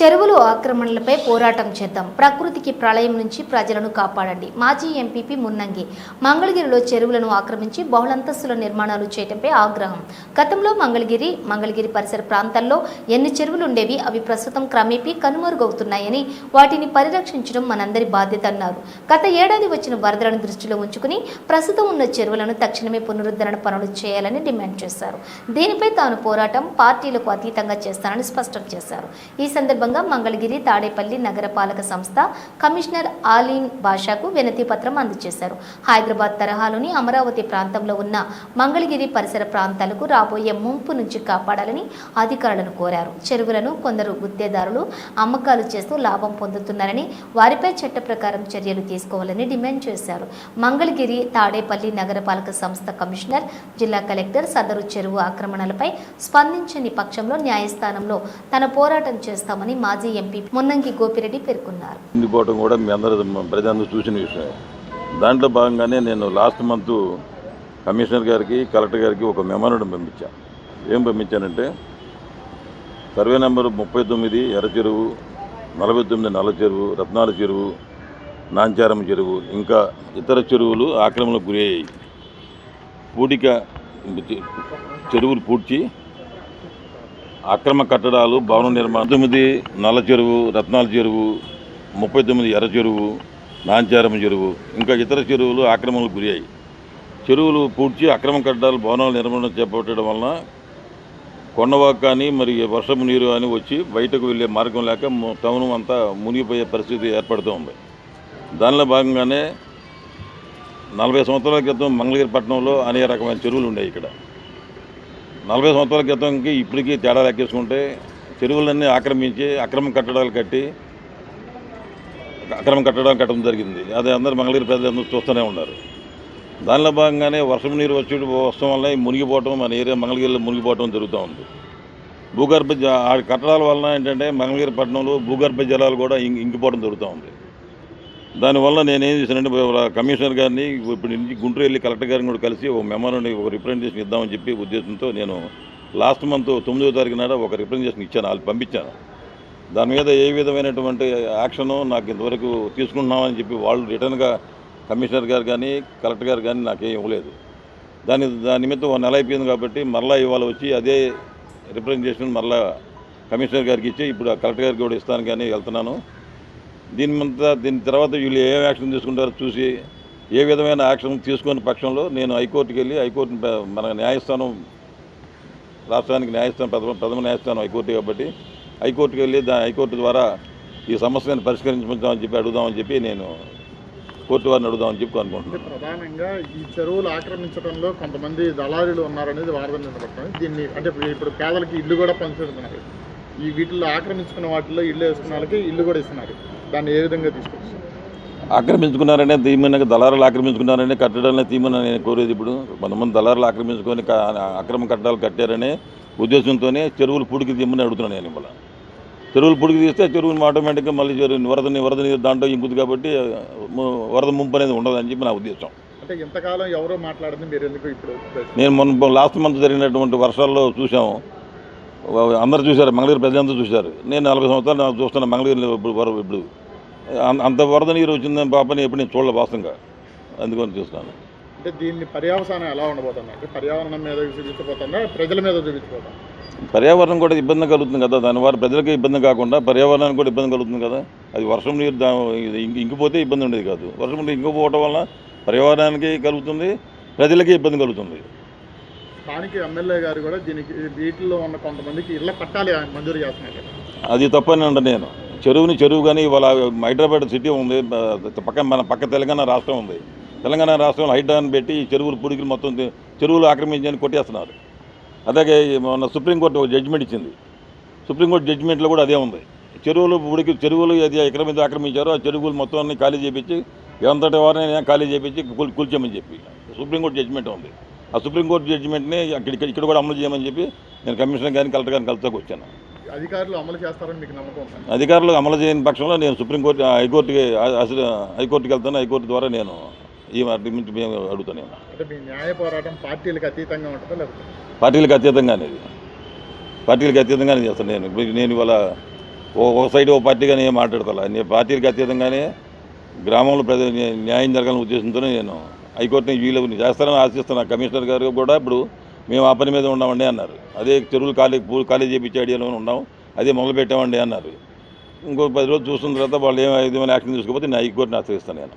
చెరువులు ఆక్రమణలపై పోరాటం చేద్దాం. ప్రకృతికి ప్రళయం నుంచి ప్రజలను కాపాడండి. మాజీ ఎంపీపీ మున్నంగి మంగళగిరిలో చెరువులను ఆక్రమించి బహుళంతస్తుల నిర్మాణాలు చేయడంపై ఆగ్రహం. గతంలో మంగళగిరి మంగళగిరి పరిసర ప్రాంతాల్లో ఎన్ని చెరువులు ఉండేవి అవి ప్రస్తుతం క్రమేపీ కనుమరుగవుతున్నాయని వాటిని పరిరక్షించడం మనందరి బాధ్యత అన్నారు. గత ఏడాది వచ్చిన వరదలను దృష్టిలో ఉంచుకుని ప్రస్తుతం ఉన్న చెరువులను తక్షణమే పునరుద్ధరణ పనులు చేయాలని డిమాండ్ చేశారు. దీనిపై తాను పోరాటం పార్టీలకు అతీతంగా చేస్తానని స్పష్టం చేశారు. ఈ సందర్భంగా మంగళగిరి తాడేపల్లి నగరపాలక సంస్థ కమిషనర్ ఆలీన్ బాషాకు వినతి పత్రం అందజేశారు. హైదరాబాద్ తరహాలోని అమరావతి ప్రాంతంలో ఉన్న మంగళగిరి పరిసర ప్రాంతాలకు రాబోయే ముంపు నుంచి కాపాడాలని అధికారులను కోరారు. చెరువులను కొందరు గుత్తేదారులు అమ్మకాలు చేస్తూ లాభం పొందుతున్నారని వారిపై చట్ట ప్రకారం చర్యలు తీసుకోవాలని డిమాండ్ చేశారు. మంగళగిరి తాడేపల్లి నగరపాలక సంస్థ కమిషనర్ జిల్లా కలెక్టర్ సదరు చెరువు ఆక్రమణలపై స్పందించని పక్షంలో న్యాయస్థానంలో తన పోరాటం చేస్తామని మాజీ ఎంపీ మున్నంగి గోపిరెడ్డి పేర్కొన్నారు. ఇందుకోవడం కూడా మీ అందరూ ప్రజలందరూ చూసిన విషయం. దాంట్లో భాగంగానే నేను లాస్ట్ మంత్ కమిషనర్ గారికి కలెక్టర్ గారికి ఒక మెమోరండం పంపించాను ఏం పంపించానంటే సర్వే నెంబర్ ముప్పై తొమ్మిది ఎర్ర చెరువు నలభై తొమ్మిది నల్ల చెరువు రత్నాల చెరువు నాంచారం చెరువు ఇంకా ఇతర చెరువులు ఆక్రమణకు గురయ్యాయి. పూడిక చెరువులు పూడ్చి అక్రమ కట్టడాలు భవన నిర్మాణం తొమ్మిది నల్ల చెరువు రత్నాల చెరువు ముప్పై తొమ్మిది ఎర్ర చెరువు నాంచారం చెరువు ఇంకా ఇతర చెరువులు ఆక్రమణకు గురయ్యాయి. చెరువులు పూడ్చి అక్రమ కట్టడాలు భవనాల నిర్మాణం చేపట్టడం వలన కొండవాకు కానీ మరి వర్షపు నీరు అని వచ్చి బయటకు వెళ్ళే మార్గం లేక టౌన్ అంతా మునిగిపోయే పరిస్థితి ఏర్పడుతూ ఉంది. దానిలో భాగంగానే నలభై సంవత్సరాల క్రితం మంగళగిరి పట్టణంలో అనేక రకమైన చెరువులు ఉన్నాయి ఇక్కడ. నలభై సంవత్సరాల క్రితంకి ఇప్పటికీ తేడా లెక్కేసుకుంటే చెరువులన్నీ ఆక్రమించి అక్రమ కట్టడాలు కట్టి అక్రమ కట్టడాలు కట్టడం జరిగింది. అది అందరూ మంగళగిరి ప్రజలందరూ చూస్తూనే ఉన్నారు. దానిలో భాగంగానే వర్షం నీరు వచ్చి వస్తాం వల్ల మునిగిపోవటం మన ఏరియా మంగళగిరిలో మునిగిపోవటం జరుగుతూ ఉంది. భూగర్భ జ ఆ కట్టడాల వలన ఏంటంటే మంగళగిరి పట్టణంలో భూగర్భ జలాలు కూడా ఇంకి ఇంకిపోవడం జరుగుతూ ఉంది. దానివల్ల నేనేం చేశానంటే కమిషనర్ గారిని ఇప్పుడు నుంచి గుంటూరు వెళ్ళి కలెక్టర్ గారిని కూడా కలిసి ఒక మెమోరాన్ని ఒక రిప్రజెంటేషన్ ఇద్దామని చెప్పి ఉద్దేశంతో నేను లాస్ట్ మంత్ తొమ్మిదో తారీఖు నాడు ఒక రిప్రజెంటేషన్ ఇచ్చాను వాళ్ళు పంపించాను దాని మీద ఏ విధమైనటువంటి యాక్షను నాకు ఇంతవరకు తీసుకుంటున్నామని చెప్పి వాళ్ళు రిటర్న్గా కమిషనర్ గారు కానీ కలెక్టర్ గారు కానీ నాకేం ఇవ్వలేదు. దాని దాని నిమిత్తం ఒక నెల అయిపోయింది కాబట్టి మరలా ఇవాళ వచ్చి అదే రిప్రజెంటేషన్ మరలా కమిషనర్ గారికి ఇచ్చి ఇప్పుడు కలెక్టర్ గారికి కూడా ఇస్తాను కానీ వెళ్తున్నాను. దీని మీద దీని తర్వాత వీళ్ళు ఏ యాక్షన్ తీసుకుంటారో చూసి ఏ విధమైన యాక్షన్ తీసుకునే పక్షంలో నేను హైకోర్టుకి వెళ్ళి హైకోర్టు మన న్యాయస్థానం రాష్ట్రానికి న్యాయస్థానం ప్రథమ ప్రథమ న్యాయస్థానం హైకోర్టు కాబట్టి హైకోర్టుకి వెళ్ళి దా హైకోర్టు ద్వారా ఈ సమస్యను పరిష్కరించమని చెప్పి అడుగుదామని చెప్పి నేను కోర్టు వారిని అడుగుదామని చెప్పి అనుకుంటున్నాను ప్రధానంగా ఈ చెరువులు ఆక్రమించడంలో కొంతమంది దళారులు ఉన్నారనేది వాదన నిలబడుతుంది. దీన్ని అంటే ఇప్పుడు- ఇప్పుడు పేదలకి ఇల్లు కూడా పంచుతున్నారు ఈ వీటిల్లో ఆక్రమించుకున్న వాటిల్లో ఇల్లు వేసుకున్న వాళ్ళకి ఇల్లు కూడా ఇస్తున్నారు. దాన్ని ఏ విధంగా తీసుకొస్తారు ఆక్రమించుకున్నారనే తీమని దళారులు ఆక్రమించుకున్నారనే కట్టడాలని తీమని నేను కోరేది ఇప్పుడు. కొంతమంది దళారులు ఆక్రమించుకొని అక్రమ కట్టడాలు కట్టారనే ఉద్దేశంతోనే చెరువులు పుడికి తీయమని అడుగుతున్నాను నేను ఇవాళ. చెరువులు పుడికి తీస్తే చెరువులు ఆటోమేటిక్గా మళ్ళీ చెరువు వరదని వరద నీరు దాంట్లో ఇంకుతుంది కాబట్టి వరద ముంపు అనేది ఉండదని చెప్పి నా ఉద్దేశం. అంటే ఇంతకాలం ఎవరో మాట్లాడింది మీరు ఎందుకు ఇప్పుడు నేను మొన్న లాస్ట్ మంత్ జరిగినటువంటి వర్షాల్లో చూసాము అందరు చూశారు మంగళగిరి ప్రజలందరూ చూశారు. నేను నలభై సంవత్సరాలు నాకు చూస్తున్నా మంగళగిరిలో ఇప్పుడు ఇప్పుడు అంత వరద నీరు వచ్చిందని పాపని ఎప్పుడు నేను చూడలే వాస్తవంగా. అందుకని చూస్తున్నాను. అంటే దీన్ని పర్యావసానం ఎలా ఉండబోతుంది? అంటే పర్యావరణం మీద చూపించబోతుందా ప్రజల మీద చూపించబోతుందా పర్యావరణం కూడా ఇబ్బంది కలుగుతుంది కదా. దాని వల్ల ప్రజలకి ఇబ్బంది కాకుండా పర్యావరణానికి కూడా ఇబ్బంది కలుగుతుంది కదా. అది వర్షం నీరు ఇంకిపోతే ఇబ్బంది ఉండేది కాదు. వర్షం నీరు ఇంకిపోవటం వల్ల పర్యావరణానికి కలుగుతుంది ప్రజలకి ఇబ్బంది కలుగుతుంది. స్థానిక ఎమ్మెల్యే గారు కూడా దీనికి వీటిల్లో ఉన్న కొంతమందికి ఇళ్ళ పట్టాలి మంజూరు చేస్తున్నారు. కదా. అది తప్పని అంట నేను. చెరువుని చెరువు కానీ ఇవాళ హైదరాబాద్ సిటీ ఉంది. పక్క మన పక్క తెలంగాణ రాష్ట్రం ఉంది. తెలంగాణ రాష్ట్రంలో హైట్ పెట్టి చెరువులు పుడికిలు మొత్తం చెరువులు ఆక్రమించని కొట్టేస్తున్నారు. అలాగే మొన్న సుప్రీంకోర్టు ఒక జడ్జిమెంట్ ఇచ్చింది. సుప్రీంకోర్టు జడ్జిమెంట్లో కూడా అదే ఉంది. చెరువులు పుడికి చెరువులు ఏది ఎక్కడ మీద ఆక్రమించారో ఆ చెరువులు మొత్తం అన్ని ఖాళీ చేపించి ఎంతటి వారిని ఖాళీ చేపించి కూల్ కూల్చేయమని చెప్పి సుప్రీంకోర్టు జడ్జిమెంట్ ఉంది. ఆ సుప్రీంకోర్టు జడ్జిమెంట్ని అక్కడ ఇక్కడ- ఇక్కడ కూడా అమలు చేయమని చెప్పి నేను కమిషనర్ గారిని కలెక్టర్ గారిని కలిసి వచ్చాను అధికారులు అమలు చేస్తారని మీకు నమ్మకం? అధికారులు అమలు చేయని పక్షంలో నేను సుప్రీంకోర్టు హైకోర్టుకి అసలు హైకోర్టుకి వెళ్తాను హైకోర్టు ద్వారా నేను ఈ గురించి మేము అడుగుతాను అంటే మీ న్యాయ పోరాటం పార్టీలకు అతీతంగా ఉంటుందా లేకపోతే? పార్టీలకు అతీతంగా అనేది. పార్టీలకు అతీతంగానే చేస్తాను నేను. నేను ఇవాళ ఒక సైడ్ ఓ పార్టీగానే ఏం మాట్లాడతా నేను పార్టీలకు అతీతంగానే గ్రామంలో ప్రజ న్యాయం జరగాలని ఉద్దేశంతోనే నేను హైకోర్టుని వీలు చేస్తారని ఆశిస్తున్నా కమిషనర్ గారు కూడా ఇప్పుడు మేము ఆ పని మీద ఉన్నామండి అన్నారు. అదే చెరువులు ఖాళీ పూలు ఖాళీ చేయించే ఐడియాలో ఉన్నాం. అదే మొదలు పెట్టామండి అన్నారు. ఇంకో పది రోజులు చూసిన తర్వాత వాళ్ళు ఏమైనా యాక్షన్ తీసుకోకపోతే నేను హైకోర్టుని ఆశ్రయిస్తాను నేను